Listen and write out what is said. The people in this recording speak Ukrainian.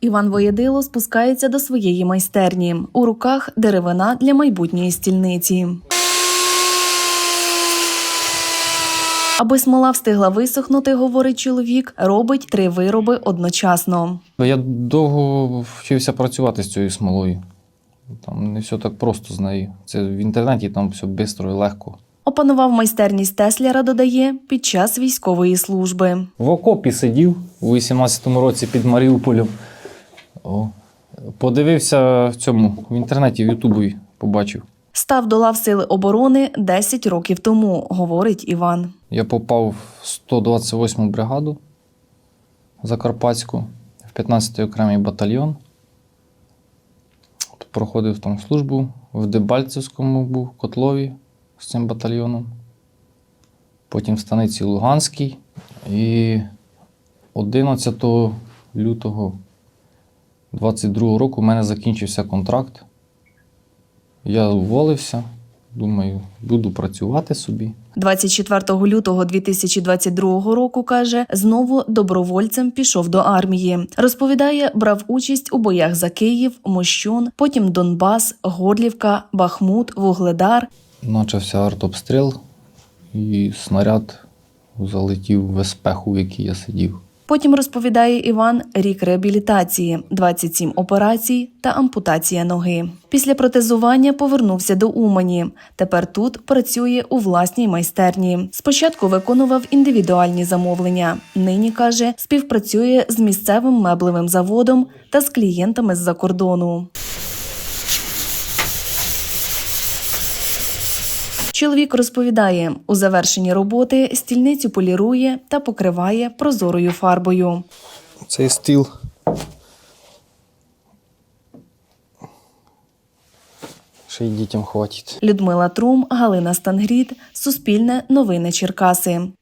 Іван Воєдило спускається до своєї майстерні. У руках деревина для майбутньої стільниці. Аби смола встигла висохнути, говорить чоловік, робить три вироби одночасно. Я довго вчився працювати з цією смолою. Там не все так просто з нею. Це в інтернеті там все швидко і легко. Опанував майстерність Тесляра, додає, під час військової служби. В окопі сидів у 18-му році під Маріуполем. О, подивився в цьому в інтернеті, в Ютубі побачив. Став до лав сили оборони 10 років тому, говорить Іван. Я попав в 128-му бригаду Закарпатську, в 15-й окремий батальйон. Проходив там службу в Дебальцевському був Котлові з цим батальйоном. Потім в станиці Луганській. І 11 лютого 22 року у мене закінчився контракт. Я уволився. Думаю, буду працювати собі. 24 лютого 2022 року каже, знову добровольцем пішов до армії. Розповідає, брав участь у боях за Київ, Мощун, потім Донбас, Горлівка, Бахмут, Вугледар. Почався артобстріл, і снаряд залетів в еспеху, в якій я сидів. Потім розповідає Іван рік реабілітації, 27 операцій та ампутація ноги. Після протезування повернувся до Умані. Тепер тут працює у власній майстерні. Спочатку виконував індивідуальні замовлення. Нині каже, співпрацює з місцевим меблевим заводом та з клієнтами з-за кордону. Чоловік розповідає, у завершенні роботи стільницю полірує та покриває прозорою фарбою. Цей стіл. Ще й дітям хватить. Людмила Трум, Галина Стангріт, Суспільне новини Черкаси.